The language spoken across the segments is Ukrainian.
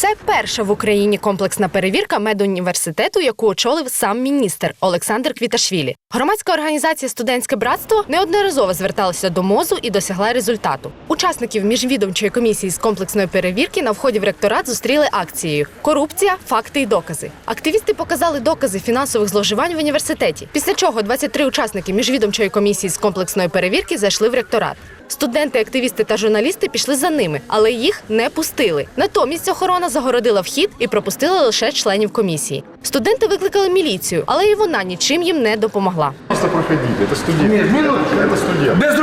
Це перша в Україні комплексна перевірка медуніверситету, яку очолив сам міністр Олександр Квіташвілі. Громадська організація Студентське братство неодноразово зверталася до МОЗу і досягла результату. Учасників міжвідомчої комісії з комплексної перевірки на вході в ректорат зустріли акцією Корупція, факти і докази. Активісти показали докази фінансових зловживань в університеті. Після чого 23 учасники міжвідомчої комісії з комплексної перевірки зайшли в ректорат. Студенти, активісти та журналісти пішли за ними, але їх не пустили. Натомість охорона загородила вхід і пропустила лише членів комісії. Студенти викликали міліцію, але і вона нічим їм не допомогла. Просто проходіть, це студент. Ні, це студент. Без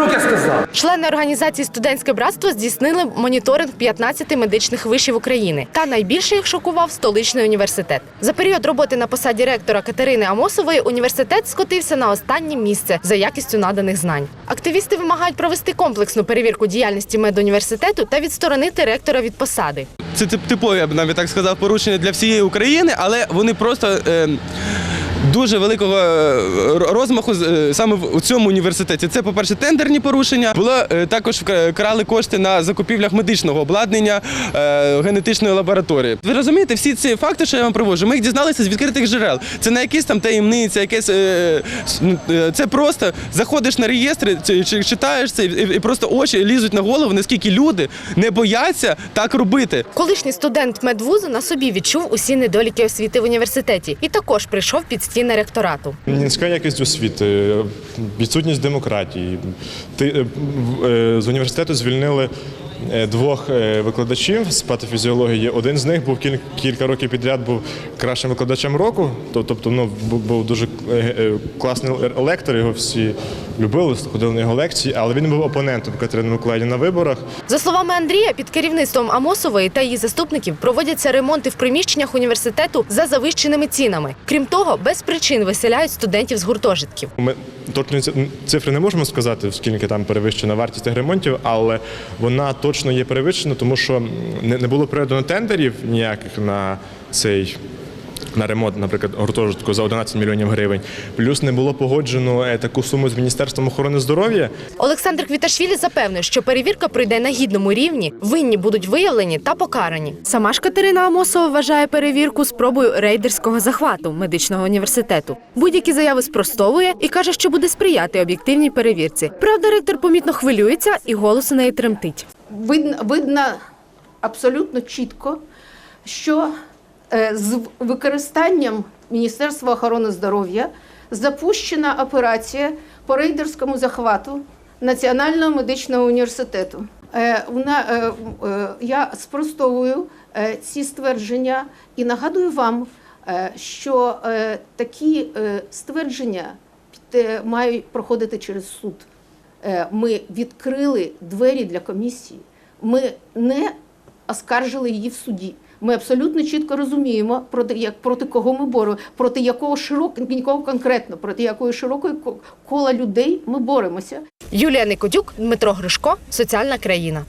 рук. Члени організації Студентське братство здійснили моніторинг 15 медичних вишів України. Та найбільше їх шокував столичний університет. За період роботи на посаді ректора Катерини Амосової університет скотився на останнє місце за якістю наданих знань. Активісти вимагають провести комплексну перевірку діяльності медуніверситету та відсторонити ректора від посади. Це тип- типові, я б навіть так сказав, порушення для всієї України, але вони просто. Е, Дуже великого е, розмаху е, саме в цьому університеті. Це, по-перше, тендерні порушення. Було е, також крали кошти на закупівлях медичного обладнання генетичної лабораторії. Ви розумієте, всі ці факти, що я вам привожу, ми їх дізналися з відкритих джерел. Це не якісь там таємниці, якесь ну, це просто заходиш на реєстри, чи- чи- читаєш це, і, просто очі лізуть на голову, наскільки люди не бояться так робити. Колишній студент медвузу на собі відчув усі недоліки освіти в університеті і також прийшов під стіни ректорату. Низька якість освіти, відсутність демократії. Ти, е, е, з університету звільнили двох е, викладачів з патофізіології. Один з них був кіль- кілька років підряд був кращим викладачем року. Тобто, ну був, дуже е, е, класний лектор, його всі любили, ходили на його лекції, але він був опонентом Катерини Миколаївни на виборах. За словами Андрія, під керівництвом Амосової та її заступників проводяться ремонти в приміщеннях університету за завищеними цінами. Крім того, без причин виселяють студентів з гуртожитків. Ми точно цифри не можемо сказати, скільки там перевищена вартість цих ремонтів, але вона точно є перевищена, тому що не, було проведено тендерів ніяких на цей. На ремонт, наприклад, гуртожитку за 11 мільйонів гривень. Плюс не було погоджено е, таку суму з Міністерством охорони здоров'я. Олександр Квіташвілі запевнив, що перевірка пройде на гідному рівні, винні будуть виявлені та покарані. Сама ж Катерина Амосова вважає перевірку спробою рейдерського захвату медичного університету. Будь-які заяви спростовує і каже, що буде сприяти об'єктивній перевірці. Правда, ректор помітно хвилюється і голос у неї тремтить. Видно, видно абсолютно чітко, що е, з використанням Міністерства охорони здоров'я запущена операція по рейдерському захвату Національного медичного університету. Е, вона, е, я спростовую ці ствердження і нагадую вам, що такі ствердження мають проходити через суд. Е, Ми відкрили двері для комісії. Ми не оскаржили її в суді. Ми абсолютно чітко розуміємо, проти як проти кого ми боремося, проти якого широкого конкретно, проти якої широкої ко- кола людей ми боремося. Юлія Никодюк, Дмитро Гришко, Соціальна країна.